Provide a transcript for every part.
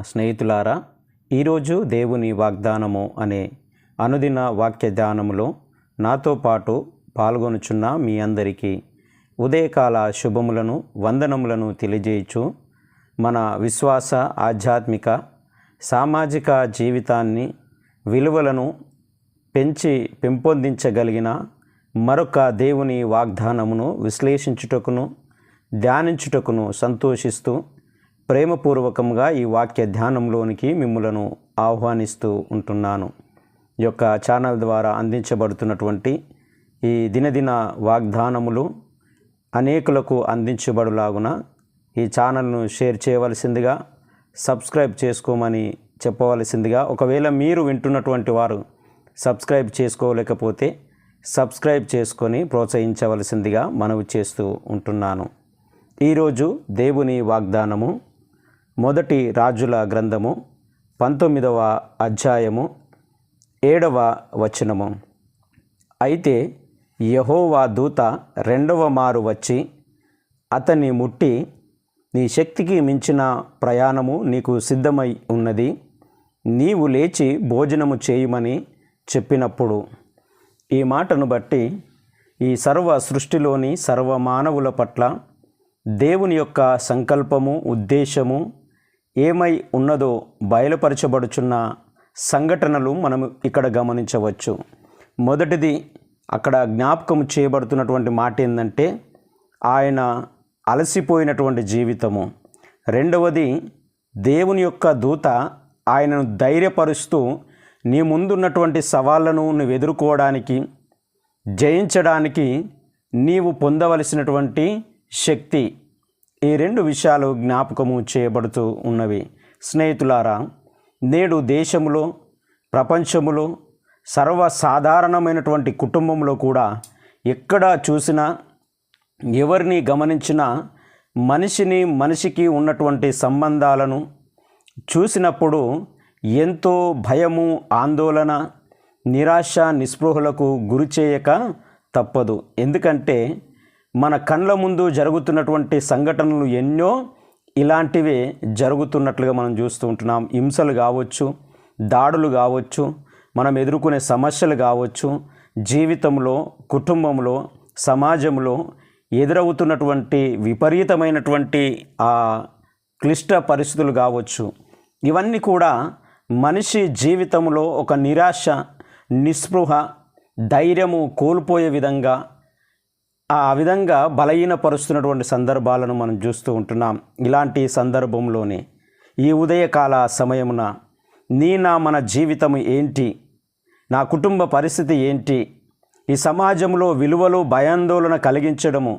స్నేహితులారా ఈరోజు దేవుని వాగ్దానము అనే అనుదిన వాక్య ధ్యానములో నాతో పాటు పాల్గొనుచున్న మీ అందరికీ ఉదయకాల శుభములను వందనములను తెలియజేయచ్చు. మన విశ్వాస ఆధ్యాత్మిక సామాజిక జీవితాన్ని విలువలను పెంచి పెంపొందించగలిగిన మరొక దేవుని వాగ్దానమును విశ్లేషించుటకును ధ్యానించుటకును సంతోషిస్తూ ప్రేమపూర్వకంగా ఈ వాక్య ధ్యానంలోనికి మిమ్ములను ఆహ్వానిస్తూ ఉంటున్నాను. ఈ యొక్క ఛానల్ ద్వారా అందించబడుతున్నటువంటి ఈ దినదిన వాగ్దానములు అనేకులకు అందించబడులాగున ఈ ఛానల్ను షేర్ చేయవలసిందిగా సబ్స్క్రైబ్ చేసుకోమని చెప్పవలసిందిగా. ఒకవేళ మీరు వింటున్నటువంటి వారు సబ్స్క్రైబ్ చేసుకోలేకపోతే సబ్స్క్రైబ్ చేసుకొని ప్రోత్సహించవలసిందిగా మనవి చేస్తూ ఉంటున్నాను. ఈరోజు దేవుని వాగ్దానము మొదటి రాజుల గ్రంథము పంతొమ్మిదవ అధ్యాయము ఏడవ వచనము. అయితే యహోవా దూత రెండవ మారు వచ్చి అతన్ని ముట్టి నీ శక్తికి మించిన ప్రయాణము నీకు సిద్ధమై ఉన్నది నీవు లేచి భోజనము చేయమని చెప్పినప్పుడు. ఈ మాటను బట్టి ఈ సర్వ సృష్టిలోని సర్వ మానవుల పట్ల దేవుని యొక్క సంకల్పము ఉద్దేశము ఏమై ఉన్నదో బయలుపరచబడుచున్న సంఘటనలు మనం ఇక్కడ గమనించవచ్చు. మొదటిది అక్కడ జ్ఞాపకం చేయబడుతున్నటువంటి మాట ఏంటంటే ఆయన అలసిపోయినటువంటి జీవితము. రెండవది దేవుని యొక్క దూత ఆయనను ధైర్యపరుస్తూ నీ ముందున్నటువంటి సవాళ్ళను నువ్వు ఎదుర్కోవడానికి జయించడానికి నీవు పొందవలసినటువంటి శక్తి ఈ రెండు విషయాలు జ్ఞాపకము చేయబడుతూ ఉన్నవి. స్నేహితులారా నేడు దేశంలో ప్రపంచములో సర్వసాధారణమైనటువంటి కుటుంబంలో కూడా ఎక్కడ చూసినా ఎవరిని గమనించినా మనిషిని మనిషికి ఉన్నటువంటి సంబంధాలను చూసినప్పుడు ఎంతో భయము ఆందోళన నిరాశ నిస్పృహలకు గురిచేయక తప్పదు. ఎందుకంటే మన కండ్ల ముందు జరుగుతున్నటువంటి సంఘటనలు ఎన్నో ఇలాంటివే జరుగుతున్నట్లుగా మనం చూస్తూ ఉంటున్నాం. హింసలు కావచ్చు దాడులు కావచ్చు మనం ఎదుర్కొనే సమస్యలు కావచ్చు జీవితంలో కుటుంబంలో సమాజంలో ఎదురవుతున్నటువంటి విపరీతమైనటువంటి ఆ క్లిష్ట పరిస్థితులు కావచ్చు. ఇవన్నీ కూడా మనిషి జీవితంలో ఒక నిరాశ నిస్పృహ ధైర్యము కోల్పోయే విధంగా ఆ విధంగా బలహీనపరుస్తున్నటువంటి సందర్భాలను మనం చూస్తూ ఉంటున్నాం. ఇలాంటి సందర్భంలోనే ఈ ఉదయకాల సమయమున నీ నా మన జీవితం ఏంటి? నా కుటుంబ పరిస్థితి ఏంటి? ఈ సమాజంలో విలువలు భయాందోళన కలిగించడము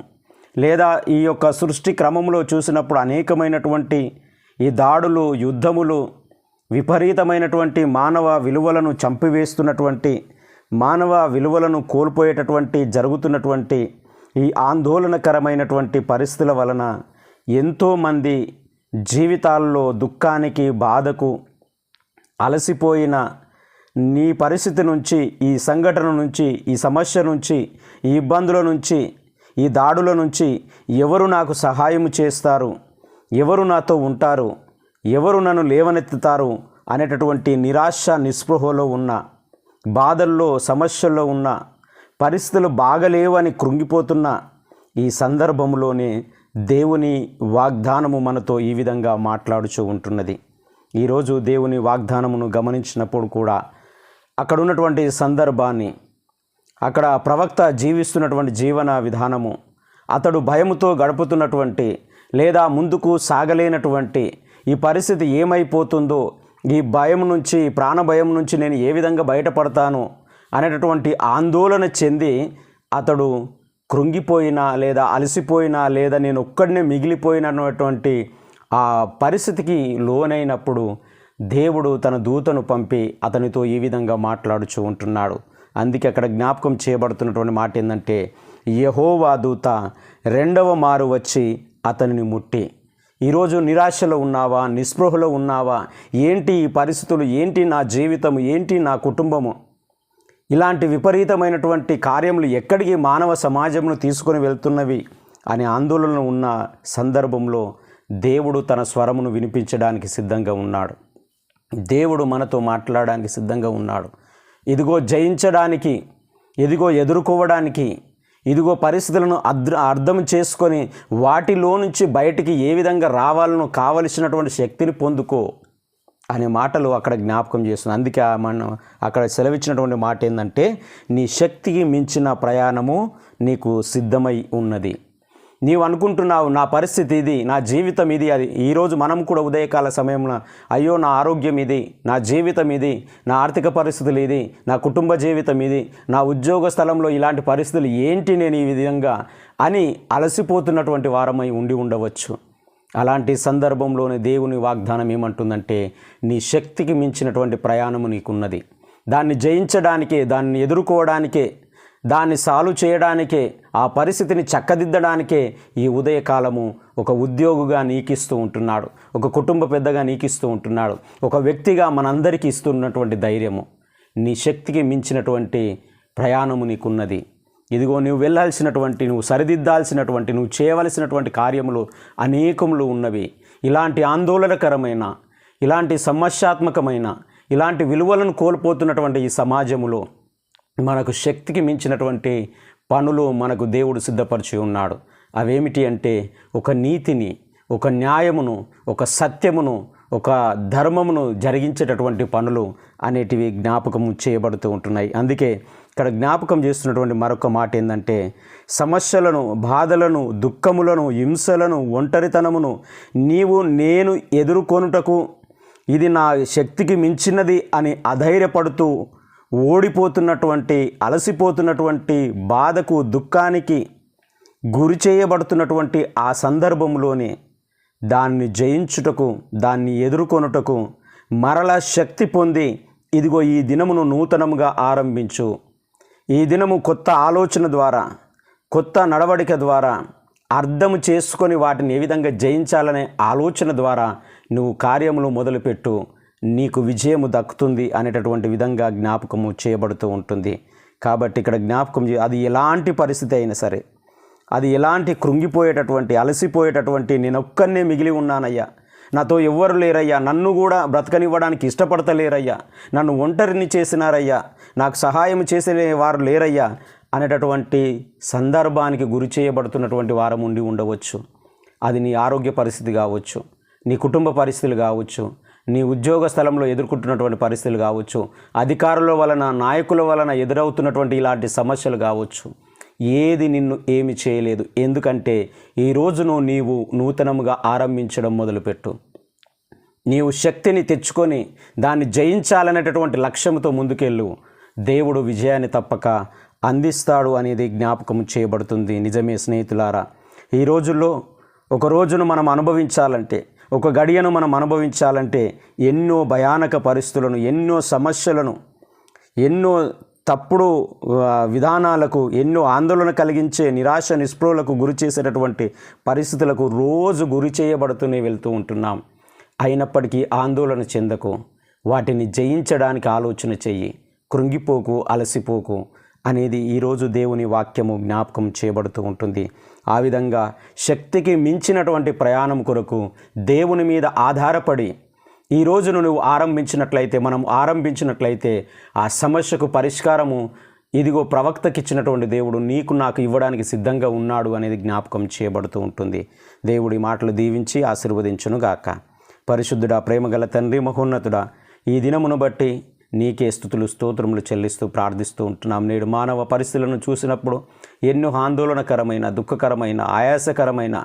లేదా ఈ యొక్క సృష్టి క్రమంలో చూసినప్పుడు అనేకమైనటువంటి ఈ దాడులు యుద్ధములు విపరీతమైనటువంటి మానవ విలువలను చంపివేస్తున్నటువంటి మానవ విలువలను కోల్పోయేటటువంటి జరుగుతున్నటువంటి ఈ ఆందోళనకరమైనటువంటి పరిస్థితుల వలన ఎంతోమంది జీవితాల్లో దుఃఖానికి బాధకు అలసిపోయిన నీ పరిస్థితి నుంచి ఈ సంఘటన నుంచి ఈ సమస్య నుంచి ఈ ఇబ్బందుల నుంచి ఈ దాడుల నుంచి ఎవరు నాకు సహాయం చేస్తారు? ఎవరు నాతో ఉంటారు? ఎవరు నన్ను లేవనెత్తుతారు? అనేటటువంటి నిరాశ నిస్పృహలో ఉన్న బాధల్లో సమస్యల్లో ఉన్న పరిస్థితులు బాగలేవని కృంగిపోతున్న ఈ సందర్భంలోనే దేవుని వాగ్దానము మనతో ఈ విధంగా మాట్లాడుచూ ఉంటున్నది. ఈరోజు దేవుని వాగ్దానమును గమనించినప్పుడు కూడా అక్కడ ఉన్నటువంటి సందర్భాన్ని అక్కడ ప్రవక్త జీవిస్తున్నటువంటి జీవన విధానము అతడు భయముతో గడుపుతున్నటువంటి లేదా ముందుకు సాగలేనటువంటి ఈ పరిస్థితి ఏమైపోతుందో ఈ భయం నుంచి ప్రాణభయం నుంచి నేను ఏ విధంగా బయటపడతాను అనేటటువంటి ఆందోళన చెంది అతడు కృంగిపోయినా లేదా అలసిపోయినా లేదా నేను ఒక్కడనే మిగిలిపోయినటువంటి ఆ పరిస్థితికి లోనైనప్పుడు దేవుడు తన దూతను పంపి అతనితో ఈ విధంగా మాట్లాడుచూ ఉంటున్నాడు. అందుకే అక్కడ జ్ఞాపకం చేయబడుతున్నటువంటి మాట ఏంటంటే యహోవా దూత రెండవ మారు వచ్చి అతనిని ముట్టి ఈరోజు నిరాశలో ఉన్నావా? నిస్పృహలో ఉన్నావా? ఏంటి ఈ పరిస్థితులు? ఏంటి నా జీవితం ఏంటి నా కుటుంబము? ఇలాంటి విపరీతమైనటువంటి కార్యములు ఎక్కడికి మానవ సమాజమును తీసుకొని వెళ్తున్నవి అనే ఆందోళన ఉన్న సందర్భంలో దేవుడు తన స్వరమును వినిపించడానికి సిద్ధంగా ఉన్నాడు. దేవుడు మనతో మాట్లాడడానికి సిద్ధంగా ఉన్నాడు. ఇదిగో జయించడానికి ఇదిగో ఎదుర్కోవడానికి ఇదిగో పరిస్థితులను అద్ర అర్థం చేసుకొని వాటిలో నుంచి బయటికి ఏ విధంగా రావాలనో కావలసినటువంటి శక్తిని పొందుకో. అనే మాటలు అక్కడ జ్ఞాపకం చేస్తుంది. అందుకే మనం అక్కడ సెలవిచ్చినటువంటి మాట ఏంటంటే నీ శక్తికి మించిన ప్రయాణము నీకు సిద్ధమై ఉన్నది. నీవు అనుకుంటున్నావు నా పరిస్థితి ఇది నా జీవితం ఇది అది ఈరోజు మనం కూడా ఉదయకాల సమయంలో అయ్యో నా ఆరోగ్యం ఇది నా జీవితం ఇది నా ఆర్థిక పరిస్థితులు ఇది నా కుటుంబ జీవితం ఇది నా ఉద్యోగ స్థలంలో ఇలాంటి పరిస్థితులు ఏంటి నేను ఈ విధంగా అని అలసిపోతున్నటువంటి వారమై ఉండి ఉండవచ్చు. అలాంటి సందర్భంలోనే దేవుని వాగ్దానం ఏమంటుందంటే నీ శక్తికి మించినటువంటి ప్రయాణము నీకున్నది. దాన్ని జయించడానికే దాన్ని ఎదుర్కోవడానికే దాన్ని సాల్వ్ చేయడానికే ఆ పరిస్థితిని చక్కదిద్దడానికే ఈ ఉదయకాలము ఒక ఉద్యోగిగా నీకిస్తూ ఉంటున్నాడు. ఒక కుటుంబ పెద్దగా నీకిస్తూ ఉంటున్నాడు. ఒక వ్యక్తిగా మనందరికీ ఇస్తున్నటువంటి ధైర్యము. నీ శక్తికి మించినటువంటి ప్రయాణము నీకున్నది. ఇదిగో నువ్వు వెళ్ళాల్సినటువంటి నువ్వు సరిదిద్దాల్సినటువంటి నువ్వు చేయవలసినటువంటి కార్యములు అనేకములు ఉన్నవి. ఇలాంటి ఆందోళనకరమైన ఇలాంటి సమస్యాత్మకమైన ఇలాంటి విలువలను కోల్పోతున్నటువంటి ఈ సమాజములో మనకు శక్తికి మించినటువంటి పనులు మనకు దేవుడు సిద్ధపరిచి ఉన్నాడు. అవేమిటి అంటే ఒక నీతిని ఒక న్యాయమును ఒక సత్యమును ఒక ధర్మమును జరిగించేటటువంటి పనులు అనేటివి జ్ఞాపకం చేయబడుతూ ఉంటున్నాయి. అందుకే ఇక్కడ జ్ఞాపకం చేస్తున్నటువంటి మరొక మాట ఏంటంటే సమస్యలను బాధలను దుఃఖములను హింసలను ఒంటరితనమును నీవు నేను ఎదుర్కొనుటకు ఇది నా శక్తికి మించినది అని అధైర్యపడుతూ ఓడిపోతున్నటువంటి అలసిపోతున్నటువంటి బాధకు దుఃఖానికి గురి చేయబడుతున్నటువంటి ఆ సందర్భంలోనే దాన్ని జయించుటకు దాన్ని ఎదుర్కొనుటకు మరల శక్తి పొంది ఇదిగో ఈ దినమును నూతనముగా ఆరంభించు. ఈ దినము కొత్త ఆలోచన ద్వారా కొత్త నడవడిక ద్వారా అర్థము చేసుకొని వాటిని ఏ విధంగా జయించాలనే ఆలోచన ద్వారా నువ్వు కార్యములు మొదలుపెట్టు. నీకు విజయము దక్కుతుంది అనేటటువంటి విధంగా జ్ఞాపకము చేయబడుతూ ఉంటుంది. కాబట్టి ఇక్కడ జ్ఞాపకం అది ఎలాంటి పరిస్థితి అయినా సరే అది ఎలాంటి కృంగిపోయేటటువంటి అలసిపోయేటటువంటి నేనొక్కనే మిగిలి ఉన్నానయ్యా. నాతో ఎవ్వరు లేరయ్యా. నన్ను కూడా బ్రతకనివ్వడానికి ఇష్టపడతలేరయ్యా. నన్ను ఒంటరిని చేసినారయ్యా. నాకు సహాయం చేసే వారు లేరయ్యా అనేటటువంటి సందర్భానికి గురి చేయబడుతున్నటువంటి వారం ఉండి ఉండవచ్చు. అది నీ ఆరోగ్య పరిస్థితి కావచ్చు నీ కుటుంబ పరిస్థితులు కావచ్చు నీ ఉద్యోగ స్థలంలో ఎదుర్కొంటున్నటువంటి పరిస్థితులు కావచ్చు అధికారుల వలన నాయకుల వలన ఎదురవుతున్నటువంటి ఇలాంటి సమస్యలు కావచ్చు. ఏది నిన్ను ఏమి చేయలేదు. ఎందుకంటే ఈ రోజును నీవు నూతనముగా ఆరంభించడం మొదలుపెట్టు. నీవు శక్తిని తెచ్చుకొని దాన్ని జయించాలనేటటువంటి లక్ష్యంతో ముందుకెళ్ళు. దేవుడు విజయాన్ని తప్పక అందిస్తాడు అనేది జ్ఞాపకం చేయబడుతుంది. నిజమే స్నేహితులారా ఈ రోజుల్లో ఒక రోజును మనం అనుభవించాలంటే ఒక గడియను మనం అనుభవించాలంటే ఎన్నో భయానక పరిస్థితులను ఎన్నో సమస్యలను ఎన్నో తప్పుడు విధానాలకు ఎన్నో ఆందోళన కలిగించే నిరాశ నిస్పృహలకు గురి చేసేటటువంటి పరిస్థితులకు రోజు గురి చేయబడుతూనే వెళ్తూ ఉంటున్నాం. అయినప్పటికీ ఆందోళన చెందకు వాటిని జయించడానికి ఆలోచన చెయ్యి కృంగిపోకు అలసిపోకు అనేది ఈరోజు దేవుని వాక్యము జ్ఞాపకం చేయబడుతూ ఉంటుంది. ఆ విధంగా శక్తికి మించినటువంటి ప్రయాణం కొరకు దేవుని మీద ఆధారపడి ఈ రోజును నువ్వు ఆరంభించినట్లయితే మనం ఆరంభించినట్లయితే ఆ సమస్యకు పరిష్కారము ఇదిగో ప్రవక్తకిచ్చినటువంటి దేవుడు నీకు నాకు ఇవ్వడానికి సిద్ధంగా ఉన్నాడు అనేది జ్ఞాపకం చేయబడుతూ ఉంటుంది. దేవుడి మాటలు దీవించి ఆశీర్వదించునుగాక. పరిశుద్ధుడా ప్రేమగల తండ్రి మహోన్నతుడా ఈ దినమును బట్టి నీకే స్థుతులు స్తోత్రములు చెల్లిస్తూ ప్రార్థిస్తూ ఉంటున్నాం. నేడు మానవ పరిస్థితులను చూసినప్పుడు ఎన్నో ఆందోళనకరమైన దుఃఖకరమైన ఆయాసకరమైన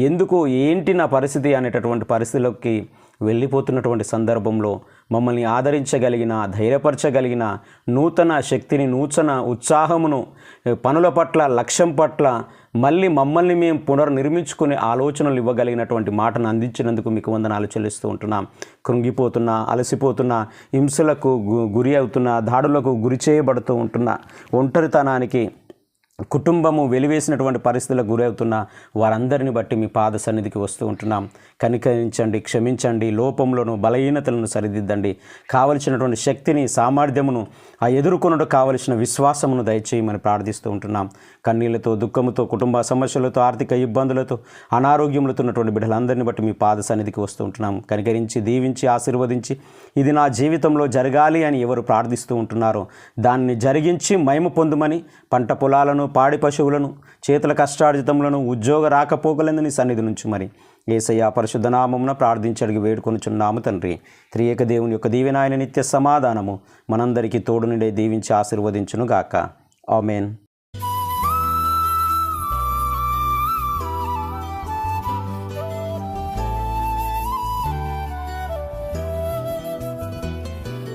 ఎందుకు ఏంటి నా పరిస్థితి అనేటటువంటి పరిస్థితులకి వెళ్ళిపోతున్నటువంటి సందర్భంలో మమ్మల్ని ఆదరించగలిగిన ధైర్యపరచగలిగిన నూతన శక్తిని నూతన ఉత్సాహమును పనుల పట్ల లక్ష్యం పట్ల మళ్ళీ మమ్మల్ని మేము పునర్నిర్మించుకునే ఆలోచనలు ఇవ్వగలిగినటువంటి మాటను అందించినందుకు మీకు వందనాలు చెల్లిస్తూ ఉంటున్నాం. కృంగిపోతున్న అలసిపోతున్న హింసలకు గు- గురి అవుతున్న దాడులకు గురి చేయబడుతూ ఉంటున్న ఒంటరితనానికి కుటుంబము వెలివేసినటువంటి పరిస్థితులకు గురవుతున్న వారందరిని బట్టి మీ పాద సన్నిధికి వస్తూ ఉంటున్నాం. కనికరించండి క్షమించండి లోపంలోను బలహీనతలను సరిదిద్దండి. కావలసినటువంటి శక్తిని సామర్థ్యమును ఆ ఎదుర్కొనడం కావలసిన విశ్వాసమును దయచేయమని ప్రార్థిస్తూ ఉంటున్నాం. కన్నీళ్ళతో దుఃఖముతో కుటుంబ సమస్యలతో ఆర్థిక ఇబ్బందులతో అనారోగ్యములతో ఉన్నటువంటి బిడ్డలందరిని బట్టి మీ పాద సన్నిధికి వస్తూ ఉంటున్నాం. కనికరించి దీవించి ఆశీర్వదించి ఇది నా జీవితంలో జరగాలి అని ఎవరు ప్రార్థిస్తూ ఉంటున్నారో దాన్ని జరిగించి మహిమ పొందుమని పంట పొలాలను పాడి పశువులను చేతుల కష్టార్జితములను ఉద్యోగ రాకపోకలందు సన్నిధి నుంచి మరి. ఏసయ్య పరిశుద్ధ నామమున ప్రార్థించడికి వేడుకొనుచున్నాము తండ్రి. త్రియేక దేవుని యొక్క దీవెనాయన నిత్య సమాధానము మనందరికీ తోడు నుండే దీవించి ఆశీర్వదించును గాక ఆమెన్.